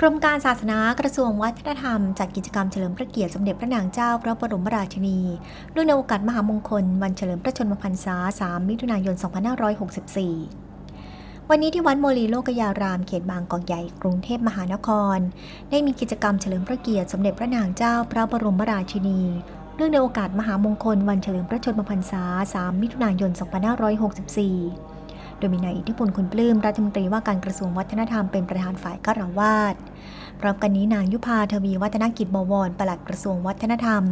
กรมการศาสนากระทรวงวัฒนธรรมจัดกิจกรรมเฉลิมพระเกียรติสมเด็จพระนางเจ้าพระบรมราชินีเนื่องในโอกาสมหามงคล วันเฉลิมพระชนมพรรษา 3 มิถุนายน 2564 วันนี้ที่วัดโมลีโลกยาราม เขตบางกอกใหญ่กรุงเทพมหานคร ได้มีกิจกรรมเฉลิมพระเกียรติสมเด็จพระนางเจ้าพระบรมราชินีเนื่องในโอกาสมหามงคล วันเฉลิมพระชนมพรรษา 3 มิถุนายน 2564 โดยมีนายอิทธิพลคุณปลื้มรัฐมนตรีว่าการกระทรวงวัฒนธรรมเป็นประธานฝ่ายคารวาสพร้อมกันนี้นางยุพาทวีวัฒนกิจบวรปลัดกระทรวงวัฒนธรรม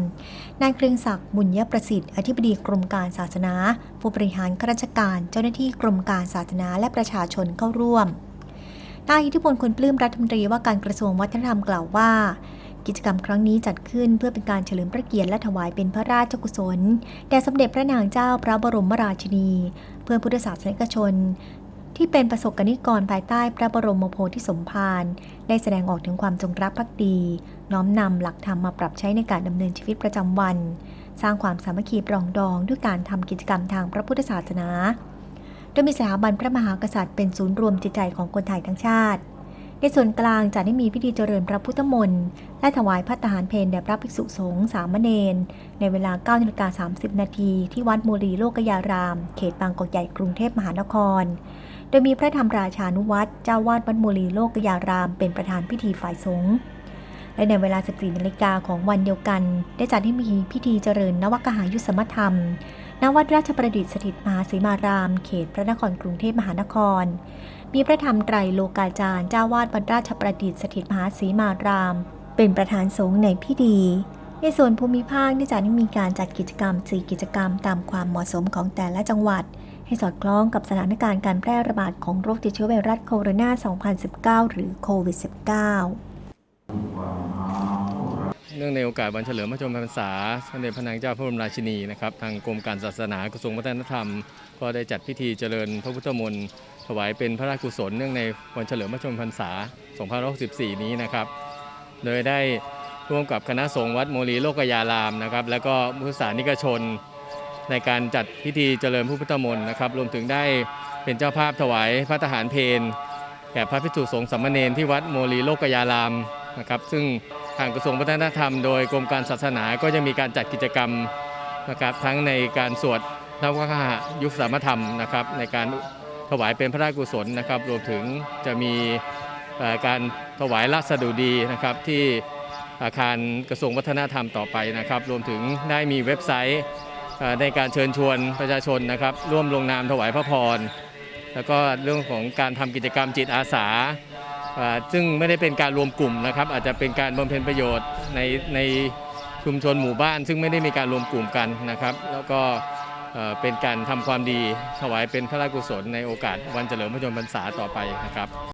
นายเกรียงศักดิ์บุญยประสิทธิ์อธิบดีกรมการศาสนา ผู้บริหารข้าราชการ เจ้าหน้าที่กรมการศาสนาและประชาชนเข้าร่วมนายอิทธิพลคุณปลื้มรัฐมนตรีว่าการกระทรวงวัฒนธรรมกล่าวว่า กิจกรรมครั้งนี้จัดขึ้นเพื่อเป็นการเฉลิมพระเกียรติและถวายเป็นพระราชกุศล แด่สมเด็จพระนางเจ้าพระบรมราชินี เพื่อพุทธศาสนิกชน ที่เป็นประสบกนิกรภายใต้พระบรมโพธิสมภารได้แสดงออกถึงความจงรักภักดี น้อมนำหลักธรรมมาปรับใช้ในการดำเนินชีวิตประจำวัน สร้างความสามัคคีปรองดองด้วยการทำกิจกรรมทางพระพุทธศาสนาโดยมีสถาบันพระมหากษัตริย์เป็นศูนย์รวมจิตใจของคนไทยทั้งชาติ ในส่วนกลางจะได้มีพิธีเจริญพระพุทธมนต์และถวายพระทหารเพลแด่พระภิกษุสงฆ์สามเณรในเวลา9นาฬิกา30 นาทีที่วัดโมลีโลกยาราม เขตบางกอกใหญ่กรุงเทพมหานคร โดยมีพระธรรมราชานุวัตรเจ้าวาดวัดโมลีโลกยาราม เป็นประธานพิธีฝ่ายสงฆ์และในเวลา 14 นาฬิกาของวันเดียวกัน ได้จัดให้มีพิธีเจริญนวกหายุสมธรรม ณวัดราชประดิษฐ์สถิตมหาสีมาราม เขตพระนครกรุงเทพมหานคร มีพระธรรมไตรโลกาจารย์เจ้าวาดวัดราชประดิษฐ์สถิตมหาสีมาราม เป็นประธานสงฆ์ในพิธีในส่วนภูมิภาคได้จัดให้มีการจัดกิจกรรม4กิจกรรมตามความเหมาะสมของแต่ละจังหวัด ให้สอดคล้องกับสถานการณ์การแพร่ระบาดของโรคติดเชื้อไวรัสโคโรนา 2019 หรือโควิด -19 เนื่องในโอกาสวันเฉลิมพระชนมพรรษาสมเด็จพระนางเจ้าพระบรมราชินีนะครับทางกรมการศาสนากระทรวงวัฒนธรรม ก็ได้จัดพิธีเจริญพระพุทธมนต์ถวายเป็นพระราชกุศลเนื่องในวันเฉลิมพระชนมพรรษา 2564 นี้นะครับโดยได้ร่วมกับคณะสงฆ์วัดโมลีโลกยารามนะครับแล้วก็มุสานิกชนในการจัดพิธีเจริญพระพุทธมนต์นะครับรวมถึงได้เป็นเจ้าภาพถวายพระทหารเพลแก่พระภิกษุสงฆ์สามเณรที่วัดโมลีโลกยารามนะครับซึ่ง ทางกระทรวงวัฒนธรรมโดยกรมการศาสนาก็จะมีการจัดกิจกรรมนะครับทั้งในการสวดนวคหะยุคสามธรรมนะครับในการถวายเป็นพระราชกุศลนะครับ รวมถึงจะมีการถวายราชดุดีนะครับที่อาคารกระทรวงวัฒนธรรมต่อไปนะครับ รวมถึงได้มีเว็บไซต์ในการเชิญชวนประชาชนนะครับ ร่วมลงนามถวายพระพร แล้วก็เรื่องของการทำกิจกรรมจิตอาสา ซึ่งไม่ได้เป็นการรวมกลุ่มนะครับ อาจจะเป็นการบำเพ็ญประโยชน์ในในชุมชนหมู่บ้าน ซึ่งไม่ได้มีการรวมกลุ่มกันนะครับ แล้วก็เป็นการทำความดีถวายเป็นพระราชกุศลในโอกาสวันเฉลิมพระชนมพรรษาต่อไปนะครับ